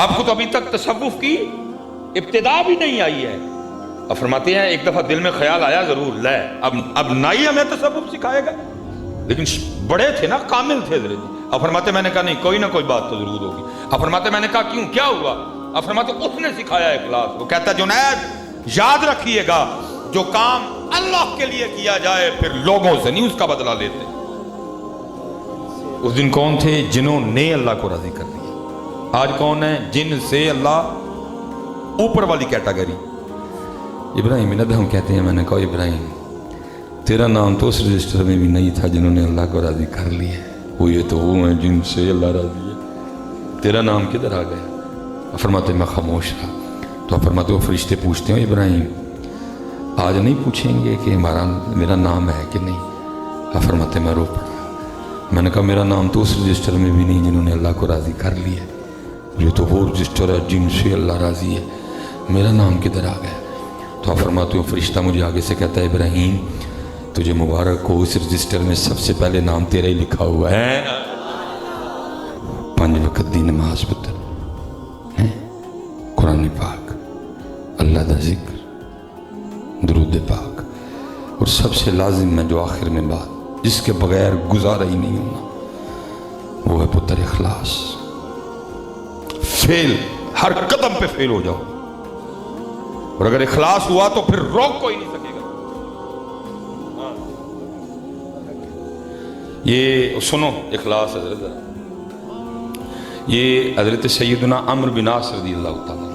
آپ کو تو ابھی تک تصوف کی ابتدا بھی نہیں آئی ہے۔ اب فرماتے ہیں، ایک دفعہ دل میں خیال آیا، ضرور لے۔ اب اب نائی ہمیں تصوف سکھائے گا۔ لیکن بڑے تھے نا، کامل تھے حضرت۔ اب فرماتے، میں نے کہا، نہیں، کوئی نہ کوئی بات تو ضرور ہوگی۔ اب فرماتے، میں نے کہا، کیوں؟ کیا ہوا؟ اب فرماتے، اس نے سکھایا اخلاص وہ کہتا، جنید، یاد رکھیے گا، جو کام اللہ کے لیے کیا جائے، پھر لوگوں سے نہیں اس کا بدلہ لیتے۔ اس دن کون تھے؟ جنہوں نے اللہ کو راضی کر دیا۔ آج کون ہے؟ جن سے اللہ اوپر والی کیٹاگری۔ ابراہیم ندہ کہتے ہیں، میں نے کہا، ابراہیم، تیرا نام تو اس رجسٹر میں بھی نہیں تھا جنہوں نے اللہ کو راضی کر لیا وہ یہ تو وہ ہیں جن سے اللہ راضی ہے۔ تیرا نام کدھر آ گیا؟ فرماتے میں خاموش تھا۔ تو فرماتے وہ فرشتے پوچھتے ہیں ابراہیم، آج نہیں پوچھیں گے کہ ہمارا میرا نام ہے کہ نہیں؟ فرماتے میں رو پڑا۔ میں نے کہا، میرا نام تو اس رجسٹر میں بھی نہیں جنہوں نے اللہ کو راضی کر لیا یہ تو وہ رجسٹر ہے جن سے اللہ راضی ہے، میرا نام کدھر آ گیا؟ تو فرماتے ہو، فرشتہ مجھے آگے سے کہتا ہے، ابراہیم، تجھے مبارک ہو، اس رجسٹر میں سب سے پہلے نام تیرا ہی لکھا ہوا ہے۔ پانچ وقت دی نماز پتر قرآن پاک، اللہ دا ذکر، درود پاک۔ اور سب سے لازم میں جو آخر میں بات، جس کے بغیر گزارا ہی نہیں ہونا۔ وہ ہے پتر اخلاص۔ فیل، ہر قدم پہ فیل ہو جاؤ۔ اور اگر اخلاص ہوا تو پھر روک کوئی نہیں سکے گا۔ یہ سنو اخلاص حضرت یہ حضرت سیدنا عمر بن عاص رضی اللہ تعالیٰ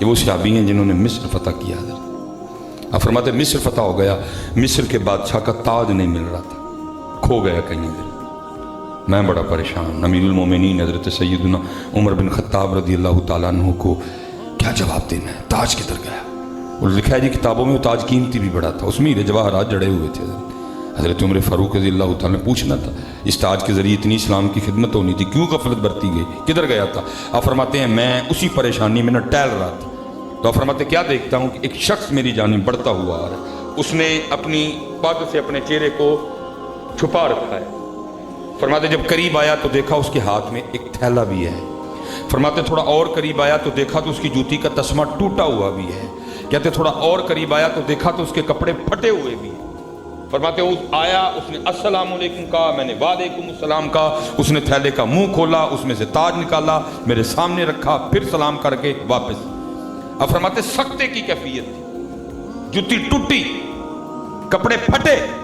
یہ وہ صحابی ہیں جنہوں نے مصر فتح کیا حضرت۔ فرماتے مصر فتح ہو گیا، مصر کے بادشاہ کا تاج نہیں مل رہا تھا۔ کھو گیا کہیں دن میں بڑا پریشان امیر المومنین حضرت سیدنا عمر بن خطاب رضی اللہ تعالیٰ عنہ کو کیا جواب دینا ہے؟ تاج کدھر گیا؟ اور لکھا ہے جی کتابوں میں وہ تاج قیمتی بھی بڑا تھا۔ اس میں ہی جواہرات جڑے ہوئے تھے۔ حضرت عمر فاروق رضی اللہ تعالیٰ نے پوچھنا تھا، اس تاج کے ذریعے اتنی اسلام کی خدمت ہونی تھی، کیوں غفلت برتی گئی؟ کدھر گیا تھا؟ آپ فرماتے ہیں، میں اسی پریشانی میں نہ ٹہل رہا تھا۔ تو آپ فرماتے کیا دیکھتا ہوں کہ ایک شخص میری جانب بڑھتا ہوا آ رہا ہے۔ اس نے اپنی پگ سے اپنے چہرے کو چھپا رکھا ہے۔ فرماتے جب قریب آیا تو دیکھا اس کے ہاتھ میں ایک تھیلا بھی ہے۔ فرماتے تھوڑا اور قریب آیا تو دیکھا تو اس کی جوتی کا تسمہ ٹوٹا ہوا بھی ہے۔ کہتے تھوڑا اور قریب آیا تو دیکھا تو اس کے کپڑے پھٹے ہوئے بھی ہیں۔ فرماتے اس آیا، اس نے السلام علیکم کہا، میں نے وعلیکم السلام کہا۔ اس نے تھیلے کا منہ کھولا، اس میں سے تاج نکالا، میرے سامنے رکھا، پھر سلام کر کے واپس۔ اب فرماتے سکتے کی کیفیت تھی؟ جوتی ٹوٹی، کپڑے پھٹے۔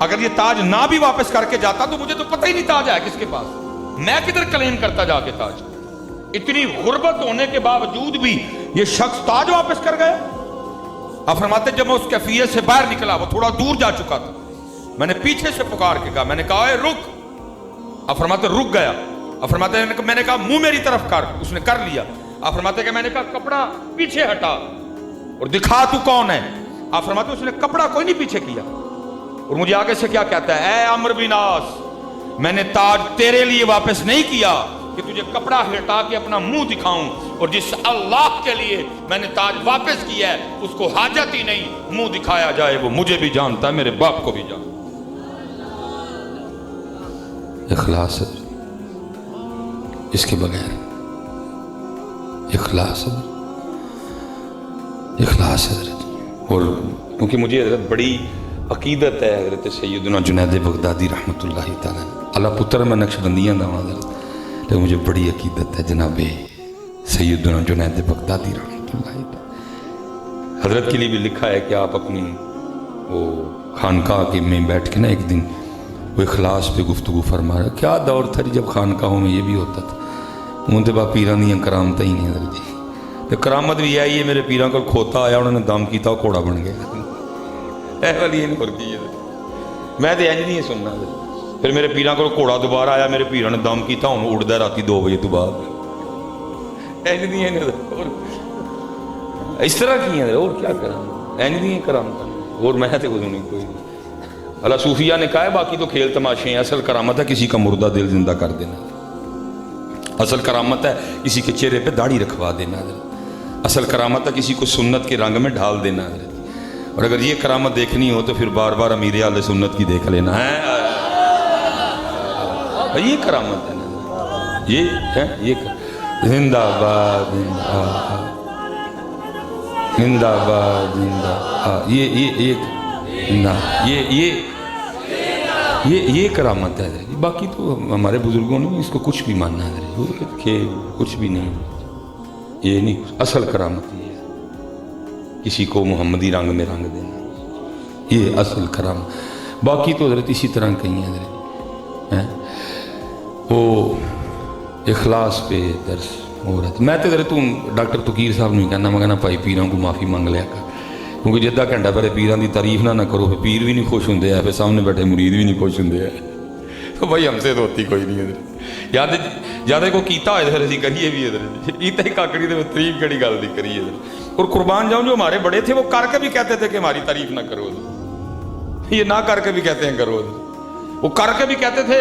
اگر یہ تاج نہ بھی واپس کر کے جاتا تو مجھے تو پتہ ہی نہیں تاج ہے کس کے پاس۔ میں کدھر کلیم کرتا جا کے تاج؟ اتنی غربت ہونے کے باوجود بھی یہ شخص تاج واپس کر گیا؟ اب فرماتے جب میں اس کیفیت سے باہر نکلا، وہ تھوڑا دور جا چکا تھا۔ میں نے پیچھے سے پکار کے کہا، میں نے کہا، اے رک! اب فرماتے رک گیا. اب فرماتے میں نے کہا، منہ میری طرف کر۔ اس نے کر لیا۔ اب فرماتے کہ میں نے کہا، کپڑا پیچھے ہٹا اور دکھا تو کون ہے؟ آپ فرماتے اس نے کپڑا کوئی نہیں پیچھے کیا۔ اور مجھے آگے سے کیا کہتا ہے؟ اے عمر بن عاص، میں نے تاج تیرے لیے واپس نہیں کیا کہ تجھے کپڑا ہٹا کے اپنا منہ دکھاؤں، اور جس اللہ کے لیے میں نے تاج واپس کیا ہے، اس کو حاجت ہی نہیں منہ دکھایا جائے، وہ مجھے بھی جانتا ہے، میرے باپ کو بھی جانتا اخلاص ہے۔ اس کے بغیر اخلاص ہے۔ اخلاص حضرت اور کیونکہ مجھے حضرت بڑی عقیدت ہے حضرت سیدنا جنید بغدادی رحمۃ اللہ تعالیٰ اللہ پتر میں نقش بندیاں دا حضرت، لیکن مجھے بڑی عقیدت ہے جناب سیدنا جنید بغدادی رحمۃ اللہ تعالیٰ۔ حضرت کے لیے بھی لکھا ہے کہ آپ اپنی وہ خانقاہ کے میں بیٹھ کے نا ایک دن وہ اخلاص پہ گفتگو فرما رہا کیا دور تھا جی جب خانقاہوں میں یہ بھی ہوتا تھا؟ ہوں تو با پیران دیا کرامت ہی نہیں حضرت جی۔ تو کرامت بھی آئی ہے میرے پیران کو کھوتا آیا، انہوں نے دم کیتا، وہ بن گیا۔ اے والی نہیں ہوتی ہے میں تو انج نہیں سننا پھر میرے پیران کو گھوڑا دوبارہ آیا میرے پیران نے دم کیتا ہوں اڑتا راتی دو بجے تو بعد انج نہیں اس طرح کی ہیں اور کیا کریں انج نہیں کرامت اور میں تو کچھ نہیں کوئی اللہ صوفیہ نے کہا ہے باقی تو کھیل تماشے ہیں اصل کرامت ہے کسی کا مردہ دل زندہ کر دینا اصل کرامت ہے کسی کے چہرے پہ داڑھی رکھوا دینا اصل کرامت ہے کسی کو سنت کے رنگ میں ڈھال دینا اور اگر یہ کرامت دیکھنی ہو تو پھر بار بار امیر علیہ سنت کی دیکھ لینا، ہے؟ یہ کرامت ہے نا۔ یہ ہے، یہ زندہ باد زندہ باد زندہ باد زندہ یہ یہ یہ یہ یہ یہ کرامت ہے۔ باقی تو ہمارے بزرگوں نے اس کو کچھ بھی ماننا ہے۔ کہ کچھ بھی نہیں۔ یہ نہیں، اصل کرامت یہ ہے کسی کو محمدی رنگ میں رنگ دینا یہ اصل کرامت باقی تو حضرت اسی طرح کہیں ہیں حضرت ہیں وہ اخلاص پہ درس ہو رہا تھا میں تو حضرت تم ڈاکٹر تقیر صاحب نہیں کہنا میں کہنا بھائی پیروں کو معافی منگ لیا کر کیونکہ جدہ گھنٹہ پہلے پیروں کی تعریف نہ نہ کرو پھر پیر بھی نہیں خوش ہوندے ہیں پھر سامنے بیٹھے مرید بھی نہیں خوش ہوندے ہیں تو بھائی ہم سے تو ہوتی کوئی نہیں ہے یاد یاد کو کیتا ہوئے پھر اسی کریے بھی ادھر کیتا ہی کاکڑی دے تریف کڑی گل دی کریے ادھر اور قربان جاؤں جو ہمارے بڑے تھے وہ کر کے بھی کہتے تھے کہ ہماری تعریف نہ کرو یہ نہ کر کے بھی کہتے ہیں کرو وہ کر کے بھی کہتے تھے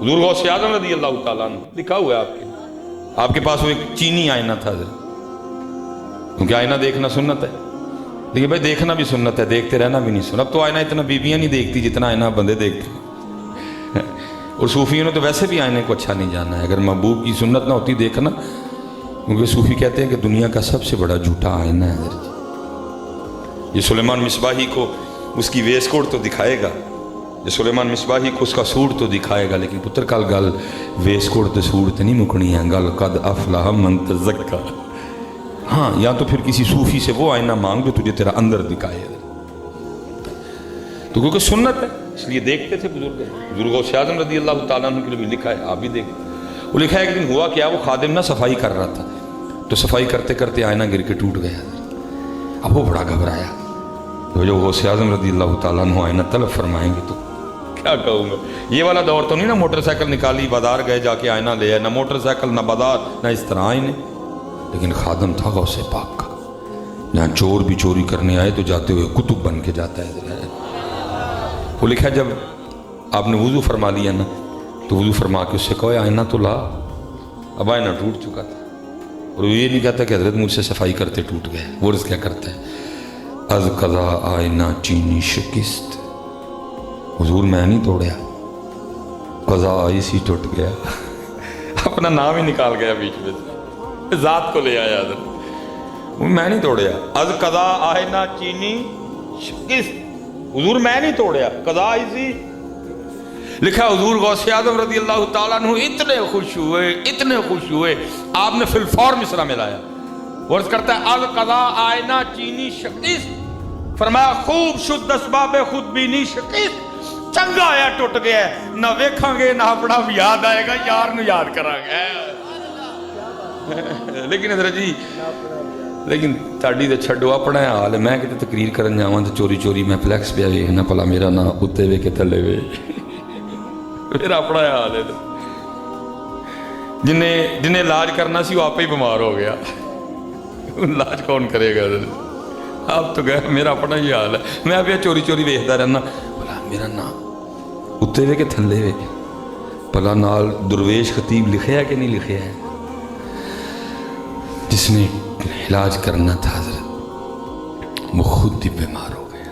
حضور غوث اعظم رضی اللہ تعالیٰ نے لکھا ہوا ہے آپ کے آپ کے پاس وہ ایک چینی آئینہ تھا حضرت کیونکہ آئینہ دیکھنا سنت ہے لیکن بھائی، دیکھنا بھی سنت ہے، دیکھتے رہنا بھی نہیں سنت۔ اب تو آئینہ اتنا بیویاں نہیں دیکھتی جتنا آئینہ بندے دیکھتے اور صوفیوں نے تو ویسے بھی آئینے کو اچھا نہیں جانا ہے۔ اگر محبوب کی سنت نہ ہوتی، دیکھنا۔ کیونکہ صوفی کہتے ہیں کہ دنیا کا سب سے بڑا جھوٹا آئینہ ہے۔ حضرت یہ سلیمان مصباحی کو اس کی ویس کوٹ تو دکھائے گا۔ یہ سلیمان مصباحی کو اس کا سوٹ تو دکھائے گا، لیکن پتر کال گل ویس کوٹ تو سوٹ تو نہیں مکنی ہے۔ گل قد افلاح من تزکا ہاں یا تو پھر کسی صوفی سے وہ آئینہ مانگ جو تجھے تیرا اندر دکھائے تو کیونکہ سنت ہے، اس لیے دیکھتے تھے بزرگ۔ بزرگوں سے اعظم رضی اللہ تعالیٰ عنہ کے لیے بھی لکھا ہے، آپ بھی دیکھیں۔ وہ لکھا ہے، ایک دن ہوا کیا، وہ خادم نہ صفائی کر رہا تھا۔ تو صفائی کرتے کرتے آئینہ گر کے ٹوٹ گیا۔ اب وہ بڑا گھبرایا۔ تو جو غوث اعظم رضی اللہ تعالیٰ عنہ آئینہ طلب فرمائیں گے تو کیا کہوں گا یہ والا دور تو نہیں نا، موٹر سائیکل نکالی، بازار گئے، جا کے آئینہ لے آئے، نہ موٹر سائیکل، نہ بازار، نہ اس طرح آئینے۔ لیکن خادم تھا غوث پاک کا۔ جہاں چور بھی چوری کرنے آئے تو جاتے ہوئے کتب بن کے جاتا ہے۔ وہ لکھا جب آپ نے وضو فرما لیا نا، تو وضو فرما کے اس سے کہو آئینہ تو لا۔ اب آئینہ ٹوٹ چکا تھا۔ اور وہ یہ نہیں کہتا کہ حضرت مجھ سے صفائی کرتے ٹوٹ گئے۔ وہ کیا کرتا ہے؟ از قضا آئینہ چینی شکست۔ حضور میں نہیں توڑیا۔ قضا آئی سی ٹوٹ گیا۔ اپنا نام ہی نکال گیا بیچ میں۔ ذات کو لے آیا حضرت۔ میں نہیں توڑیا۔ از قضا آئینہ چینی۔ شکست حضور میں نہیں توڑیا۔ قضا آئی سی لکھا حضور غوث اعظم رضی اللہ تعالیٰ عنہ اتنے خوش ہوئے اتنے خوش ہوئے۔ آپ نے فی الفور مصرع میں لایا ورز کرتا ہے از قضا آئینہ چینی شکست فرمایا خوب شد اسباب خود بینی شکست چنگا آیا ٹوٹ گیا۔ ہے نہ ویکھاں گے نہ اپنا بھی یاد آئے گا۔ یار نو یاد کرا گے۔ لیکن حضرت جی لیکن تاڑی دے چھڑو اپنا حال ہے میں کتے تقریر کرن جاواں تے چوری چوری میں فلیکس پہ ویکھنا پلا میرا نا اتے وے کے تھلے وے میرا اپنا حال ہے جنہیں جنہیں علاج کرنا سی وہ آپ ہی بیمار ہو گیا علاج کون کرے گا آپ تو گئے میرا اپنا ہی حال ہے میں اب چوری چوری ویکھدا رہنا بلا میرا نا اتے وے کے تھلے وے پلا نال درویش خطیب لکھیا ہے کہ نہیں لکھیا ہے جس نے علاج کرنا تھا، حضرت، وہ خود ہی بیمار ہو گیا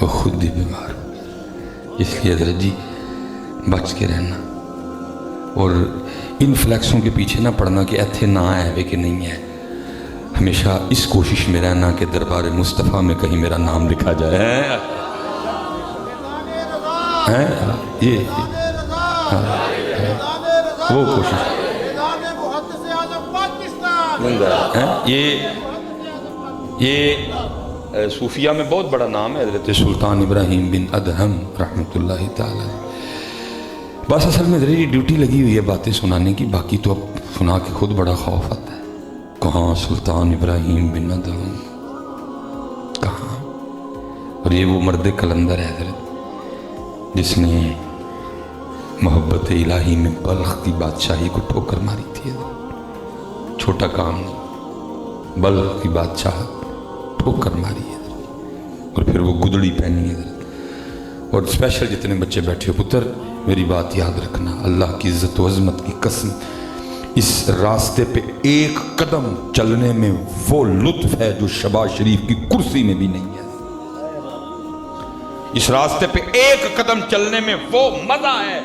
وہ خود ہی بیمار ہو گیا اس لیے حضرت جی بچ کے رہنا۔ اور ان فلیکسوں کے پیچھے نہ پڑنا کہ ایتھے نہ ہے وے کہ نہیں ہے ہمیشہ اس کوشش میں رہنا کہ دربار مصطفیٰ میں کہیں میرا نام لکھا جائے۔ یہ ہاں۔ وہ کوشش۔ ہاں، یہ یہ صوفیہ میں بہت بڑا نام ہے، حضرت سلطان ابراہیم بن ادہم رحمۃ اللہ تعالی۔ بس اصل میں ذریعی ڈیوٹی لگی ہوئی ہے باتیں سنانے کی، باقی تو اب سنا کے خود بڑا خوف آتا ہے۔ کہاں سلطان ابراہیم بن ادہم؟ کہاں؟ اور یہ وہ مرد کلندر ہے حضرت، جس نے محبت الہی میں بلخ کی بادشاہی کو ٹھوکر ماری تھی۔ حضرت چھوٹا کام نہیں بلغ کی بادشاہ ٹھوک کر ماری ہے۔ اور پھر وہ گدڑی پہنی ہے۔ اور اسپیشل جتنے بچے بیٹھے ہو، پتر، میری بات یاد رکھنا۔ اللہ کی عزت و عظمت کی قسم، اس راستے پہ ایک قدم چلنے میں وہ لطف ہے جو شباز شریف کی کرسی میں بھی نہیں ہے۔ اس راستے پہ ایک قدم چلنے میں وہ مزہ ہے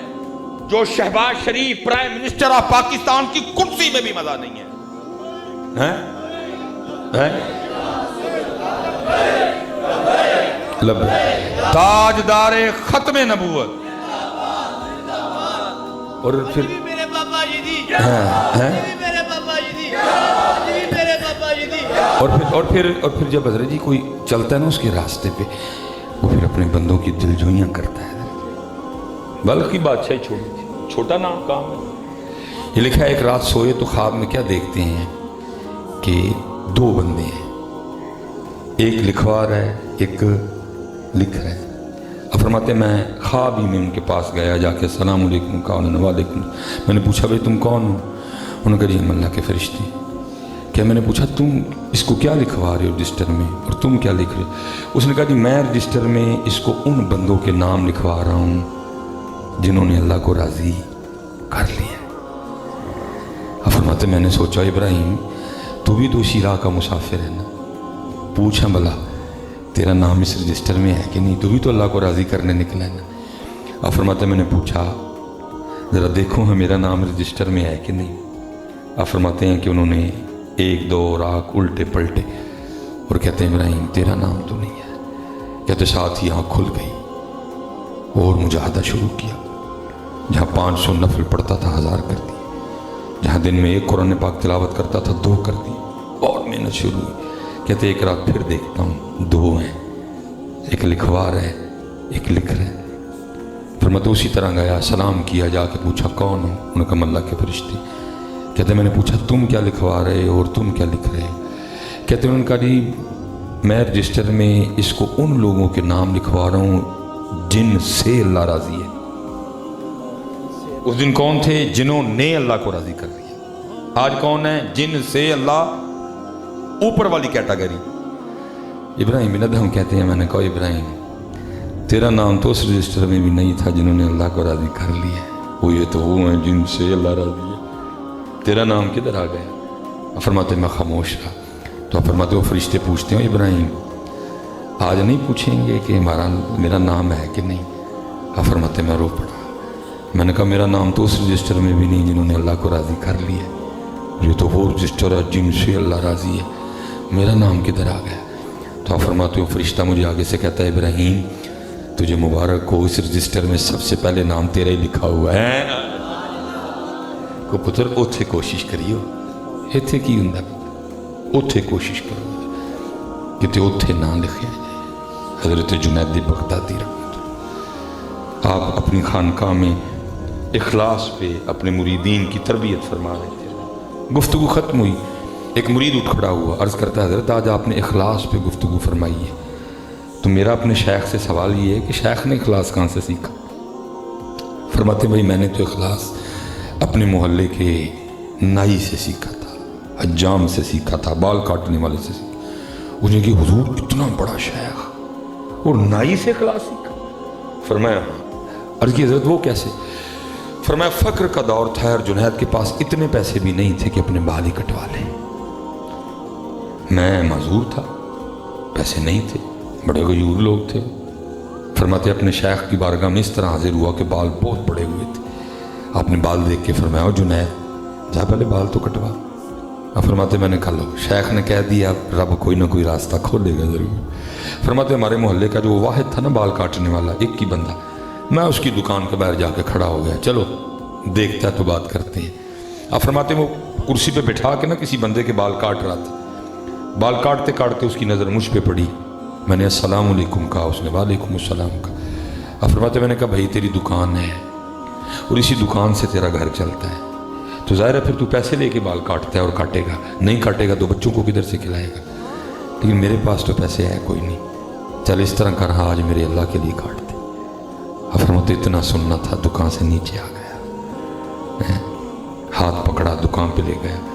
جو Shahbaz Sharif prime minister of Pakistan کی کرسی میں بھی مزہ نہیں ہے۔ تاجدار ختم نبوت۔ اور پھر اور پھر اور پھر اور پھر جب حضرت جی کوئی چلتا ہے نا اس کے راستے پہ، وہ پھر اپنے بندوں کی دل جوئیاں کرتا ہے۔ بلکہ بادشاہ چھوٹا نام کام ہے۔ یہ لکھا ہے، ایک رات سوئے تو خواب میں کیا دیکھتے ہیں؟ کے دو بندے ہیں۔ ایک لکھوا رہا ہے، ایک لکھ رہا ہے۔ اب فرماتے ہیں، میں خواب ہی میں ان کے پاس گیا، جا کے السلام علیکم کون میں نے پوچھا بھائی تم کون ہو؟ انہوں نے کہا جی ہم اللہ کے فرشتے کیا میں نے پوچھا، تم اس کو کیا لکھوا رہے ہو رجسٹر میں؟ اور تم کیا لکھ رہے ہو؟ اس نے کہا جی میں رجسٹر میں اس کو ان بندوں کے نام لکھوا رہا ہوں جنہوں نے اللہ کو راضی کر لیا فرماتے میں نے سوچا، ابراہیم تو بھی دوشی راہ کا مسافر ہے نا؟ پوچھا بھلا، تیرا نام اس رجسٹر میں ہے کہ نہیں؟ تو بھی تو اللہ کو راضی کرنے نکلا ہے نا؟ اب فرماتا میں نے پوچھا، ذرا دیکھو ہے میرا نام رجسٹر میں ہے کہ نہیں؟ اب فرماتے ہیں کہ انہوں نے ایک دو راک الٹے پلٹے اور کہتے ہیں، ابراہیم، تیرا نام تو نہیں ہے۔ کہتے، ساتھ ہی آنکھ کھل گئی اور مجاہدہ شروع کیا، جہاں پانچ سو نفل پڑھتا تھا، ہزار کر دی۔ جہاں دن میں ایک قرآن پاک تلاوت کرتا تھا، دو کر دی۔ لگنا شروع ہوئی۔ کہتے ایک رات پھر دیکھتا ہوں، دو ہیں۔ ایک لکھوا رہے ایک لکھ رہے پھر میں تو اسی طرح گیا، سلام کیا، جا کے پوچھا، کون ہوں انہوں نے کہا اللہ کے فرشتے۔ کہتے میں نے پوچھا، تم کیا لکھوا رہے ہو اور تم کیا لکھ رہے ہو؟ کہتے ہیں ان کا جی میں رجسٹر میں اس کو ان لوگوں کے نام لکھوا رہا ہوں جن سے اللہ راضی ہے۔ اس دن کون تھے؟ جنہوں نے اللہ کو راضی کر دیا۔ آج کون ہے؟ جن سے اللہ اوپر والی کیٹاگری۔ ابراہیم ندم کہتے ہیں، میں نے کہا، ابراہیم، تیرا نام تو اس رجسٹر میں بھی نہیں تھا جنہوں نے اللہ کو راضی کر لیا وہ یہ تو وہ ہیں جن سے اللہ راضی ہے۔ تیرا نام کدھر آ گیا؟ فرماتے میں خاموش رہا تو فرماتے وہ فرشتے پوچھتے ہیں ابراہیم، آج نہیں پوچھیں گے کہ ہمارا میرا نام ہے کہ نہیں؟ فرماتے میں رو پڑا۔ میں نے کہا، میرا نام تو اس رجسٹر میں بھی نہیں جنہوں نے اللہ کو راضی کر لیا یہ تو وہ رجسٹر ہے جن سے اللہ راضی ہے۔ میرا نام کدھر آ گیا؟ تو آپ فرماتے ہو، فرشتہ مجھے آگے سے کہتا ہے، ابراہیم، تجھے مبارک ہو، اس رجسٹر میں سب سے پہلے نام تیرا ہی لکھا ہوا ہے۔ کو پتر، اوتھے کوشش کریو۔ ایتھے کی ہوندا اوتھے کوشش کرو۔ کتے اوتھے نہ لکھے۔ حضرت جنید بغدادی رحمت آپ اپنی خانقاہ میں اخلاص پہ، اپنے مریدین کی تربیت فرما رہے تھے۔ گفتگو ختم ہوئی۔ ایک مرید اٹھ کھڑا ہوا، عرض کرتا ہے، حضرت، آج آپ نے اخلاص پہ گفتگو فرمائی ہے۔ تو میرا اپنے شیخ سے سوال یہ ہے کہ شیخ نے اخلاص کہاں سے سیکھا؟ فرماتے بھائی، میں نے تو اخلاص اپنے محلے کے نائی سے سیکھا تھا، حجام سے سیکھا تھا، بال کاٹنے والے سے سیکھا۔ انہیں کہ حضور، اتنا بڑا شیخ اور نائی سے اخلاص سیکھا۔ فرمایا ہاں۔ عرض کی حضرت، وہ کیسے؟ فرمایا فقر کا دور تھا اور جنید کے پاس اتنے پیسے بھی نہیں تھے کہ اپنے بال ہی کٹوا لیں۔ میں معذور تھا۔ پیسے نہیں تھے، بڑے غیور لوگ تھے۔ فرماتے اپنے شیخ کی بارگاہ میں اس طرح حاضر ہوا کہ بال بہت بڑے ہوئے تھے۔ آپ نے بال دیکھ کے فرمایا جنید، جا پہلے بال تو کٹوا۔ فرماتے، میں نے کھا لو، شیخ نے کہہ دیا، رب کوئی نہ کوئی راستہ کھولے گا ضرور۔ فرماتے، ہمارے محلے کا جو واحد تھا نا بال کاٹنے والا، ایک ہی بندہ۔ میں اس کی دکان کے باہر جا کے کھڑا ہو گیا۔ چلو، دیکھتا ہے تو بات کرتے ہیں۔ فرماتے، وہ کرسی پہ بٹھا کے نا کسی بندے کے بال کاٹ رہا تھا۔ بال کاٹتے کاٹتے اس کی نظر مجھ پہ پڑی۔ میں نے السلام علیکم کہا، اس نے وعلیکم السلام کہا۔ افرماتے میں نے کہا، بھائی، تیری دکان ہے اور اسی دکان سے تیرا گھر چلتا ہے۔ تو ظاہر ہے، پھر تو پیسے لے کے بال کاٹتا ہے اور کاٹے گا۔ نہیں کاٹے گا تو بچوں کو کدھر سے کھلائے گا؟ لیکن میرے پاس تو پیسے ہے، کوئی نہیں۔ چل اس طرح کر رہا آج میرے اللہ کے لیے کاٹتے۔ افرمت اتنا سننا تھا، دکان سے نیچے آ گیا۔ ہاتھ پکڑا، دکان پہ لے گیا۔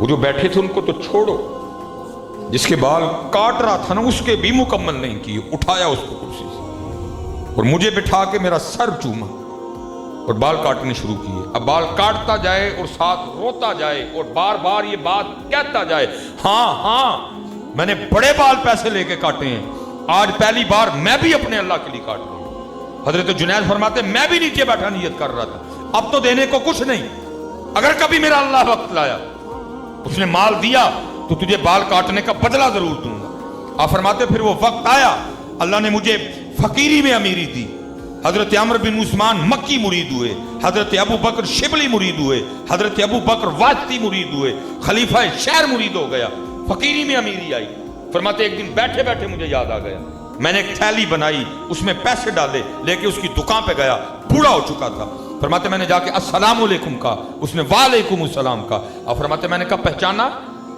وہ جو بیٹھے تھے ان کو تو چھوڑو۔ جس کے بال کاٹ رہا تھا نا، اس کے بھی مکمل نہیں کیے۔ اٹھایا اس کو کرسی سے۔ اور مجھے بٹھا کے میرا سر چوما۔ اور بال کاٹنے شروع کیے۔ اب بال کاٹتا جائے اور ساتھ روتا جائے اور بار بار یہ بات کہتا جائے۔ ہاں ہاں میں نے بڑے بال پیسے لے کے کاٹے ہیں۔ آج پہلی بار میں بھی اپنے اللہ کے لیے کاٹ رہا ہوں۔ حضرت جنید فرماتے، میں بھی نیچے بیٹھا نیت کر رہا تھا۔ اب تو دینے کو کچھ نہیں۔ اگر کبھی میرا اللہ وقت لایا۔ اس نے مال دیا تو تجھے بال کاٹنے کا بدلہ ضرور دوں گا۔ آپ فرماتے پھر وہ وقت آیا۔ اللہ نے مجھے فقیری میں امیری دی۔ حضرت عمر بن عثمان مکی مرید ہوئے۔ حضرت ابو بکر شبلی مرید ہوئے۔ حضرت ابو بکر واجتی مرید ہوئے۔ خلیفہ شہر مرید ہو گیا۔ فقیری میں امیری آئی۔ فرماتے ایک دن بیٹھے بیٹھے مجھے یاد آ گیا۔ میں نے ایک تھیلی بنائی، اس میں پیسے ڈالے لے کے اس کی دکان پہ گیا۔ بوڑھا ہو چکا تھا۔ فرماتے میں نے جا کے السلام علیکم کا اس نے وعلیکم السلام کا آپ فرماتے میں نے کہا، پہچانا؟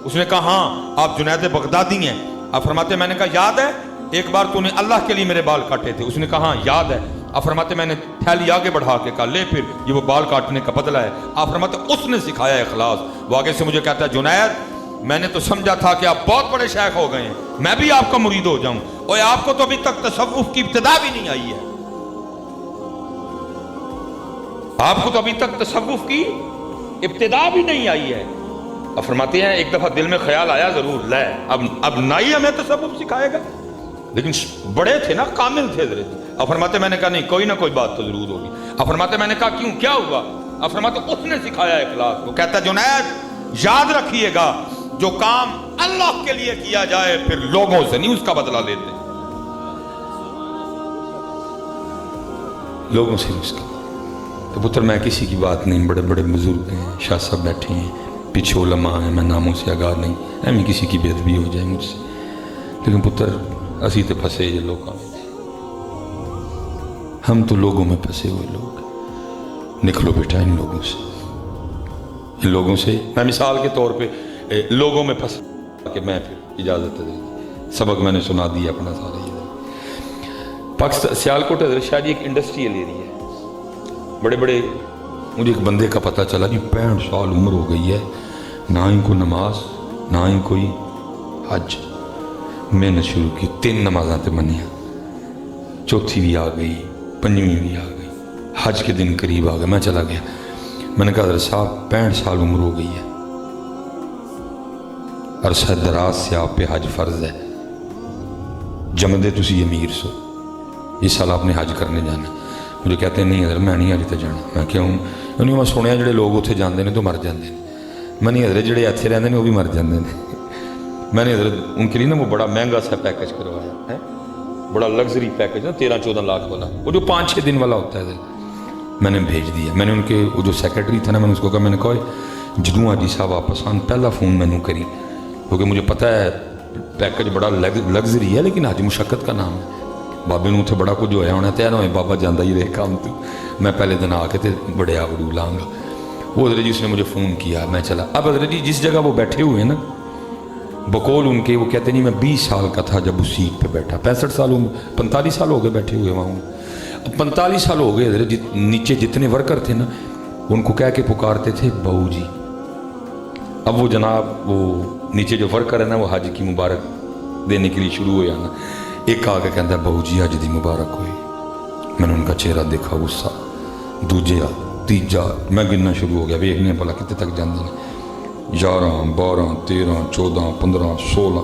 اس نے کہا ہاں آپ جنید بغدادی ہیں۔ آپ فرماتے میں نے کہا، یاد ہے؟ ایک بار تو نے اللہ کے لیے میرے بال کاٹے تھے۔ اس نے کہا ہاں یاد ہے۔ آپ فرماتے میں نے تھیلی آگے بڑھا کے کہا، لے پھر، یہ وہ بال کاٹنے کا بدلہ ہے۔ آپ فرماتے، اس نے سکھایا اخلاص۔ وہ آگے سے مجھے کہتا ہے، جنید، میں نے تو سمجھا تھا کہ آپ بہت بڑے شیخ ہو گئے ہیں۔ میں بھی آپ کا مرید ہو جاؤں۔ اور آپ کو تو ابھی تک تصوف کی ابتدا بھی نہیں آئی ہے۔ آپ کو تو ابھی تک تصوف کی ابتدا بھی نہیں آئی ہے۔ اب فرماتے ہیں، ایک دفعہ دل میں خیال آیا، ضرور، لے، اب اب نہ ہی ہمیں تصوف سکھائے گا۔ لیکن بڑے تھے نا، کامل تھے ذرے اب فرماتے میں نے کہا، نہیں، کوئی نہ کوئی بات تو ضرور ہوگی۔ اب فرماتے میں نے کہا، کیوں، کیا ہوا؟ اب فرماتے اس نے سکھایا اخلاص۔ کو کہتا جنید، یاد رکھیے گا، جو کام اللہ کے لیے کیا جائے، پھر لوگوں سے نہیں، اس کا بدلہ لیتے لوگوں سے نہیں، اس کا۔ تو پتر، میں کسی کی بات نہیں، بڑے بڑے بزرگ ہیں، شاہ صاحب بیٹھے ہیں، پیچھے علماء ہیں، میں ناموں سے آگاہ نہیں ایویں کسی کی بےد بھی ہو جائے مجھ سے۔ لیکن پتر، اسی تو پھنسے یہ لوگ ہم تو لوگوں میں پھنسے ہوئے لوگ نکلو بیٹا ان لوگوں سے۔ ان لوگوں سے میں مثال کے طور پہ لوگوں میں پھنس کہ میں پھر اجازت دے سبق میں نے سنا دیا اپنا سارا پاکستان، سیالکوٹ حضرت شاہ جی ایک انڈسٹریل ایریا بڑے بڑے مجھے ایک بندے کا پتہ چلا کہ پینٹھ سال عمر ہو گئی ہے، نہ ہی کوئی نماز، نہ ہی کوئی حج۔ میں نے شروع کی، تین نمازاں تے منیا چوتھی بھی آ گئی، پنجویں بھی آ گئی۔ حج کے دن قریب آ گئے، میں چلا گیا۔ میں نے کہا، حضرت صاحب پینٹھ سال عمر ہو گئی ہے۔ عرصہ دراز سے آپ پہ حج فرض ہے۔ جمدے تسی امیر سو۔ اس سال آپ نے حج کرنے جانا۔ مجھے کہتے ہیں نہیں حضرت میں نہیں ہلی تو جانا میں کیوں انہیں میں سنیا جڑے لوگ اتنے جانے نے تو مر جاتے ہیں میں نہیں حضرت جڑے ایتھے رہتے ہیں وہ بھی مر جاتے ہیں میں نے حضرت ان کے لیے نا وہ بڑا مہنگا سا پیکج کروایا ہے بڑا لگژری پیکج نا تیرہ چودہ لاکھ والا وہ جو پانچ چھ دن والا ہوتا ہے میں نے بھیج دیا میں نے ان کے وہ جو سیکرٹری تھا نا میں نے اس کو کہا میں نے کہا جدوں آجی صاحب واپس آن پہلا فون میں نے کری کیونکہ مجھے پتہ ہے پیکج بڑا لگزری ہے لیکن آج مشقت کا نام ہے ਬਾਬੇ اتنے بڑا کچھ ہوا ਹੋਇਆ ਹੋਣਾ ਤੇ ਐਨ ਹੋਏ ਬਾਬਾ ਜਾਂਦਾ ਹੀ ਰਹੇ ਕੰਮ ਤੇ। ਮੈਂ ਪਹਿਲੇ ਦਿਨ ਆ ਕੇ ਤੇ ਬੜਿਆ ਵੜੂ وہ حضرت جی اس نے مجھے فون کیا میں چلا اب حضرت جی جس جگہ وہ بیٹھے ہوئے ہیں نا بقول ان کے وہ کہتے نہیں میں بیس سال کا تھا جب اس سیٹ پہ بیٹھا پینسٹھ سال ہوں پینتالیس سال ہو گئے بیٹھے ہوئے وہاں اب پینتالیس سال ہو گئے حضرت جی نیچے جتنے ورکر تھے نا ان کو کہہ کے پکارتے تھے بہو جی اب وہ جناب وہ نیچے جو ورکر ہے نا وہ حج کی مبارک دینے کے لیے شروع ہو جانا ਇੱਕ ਆ ਕੇ ਕਹਿੰਦਾ ਬਹੂ ਜੀ ਅੱਜ ਦੀ ਮੁਬਾਰਕ ਹੋਈ ਮੈਨੂੰ ਉਹਨਾਂ ਦਾ ਚਿਹਰਾ ਦੇਖਾ ਗੁੱਸਾ ਦੂਜਾ ਤੀਜਾ ਮੈਂ ਗਿਣਨਾ ਸ਼ੁਰੂ ਹੋ ਗਿਆ ਵੇਖਨੇ ਭਲਾ ਕਿੱਥੇ ਤੱਕ ਜਾਂਦੀ ਨੇ 11 12 13 14 15 16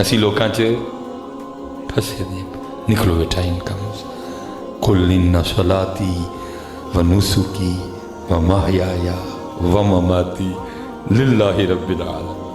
ਅਸੀਂ ਲੋਕਾਂ 'ਚ ਫਸੇ ਦੇ ਨਿਕਲੋ ਬੇਟਾ ਇਨਕਮਸ ਕੁਲ ਇਨ ਸਲਾਤੀ ਵ ਨੁਸੁਕੀ ਵ ਮਹਯਾਇਆ ਵ ਮਮਾਤੀ। ਲਿਲਾਹੀ ਰੱਬਿਲ ਆਲਮੀਨ।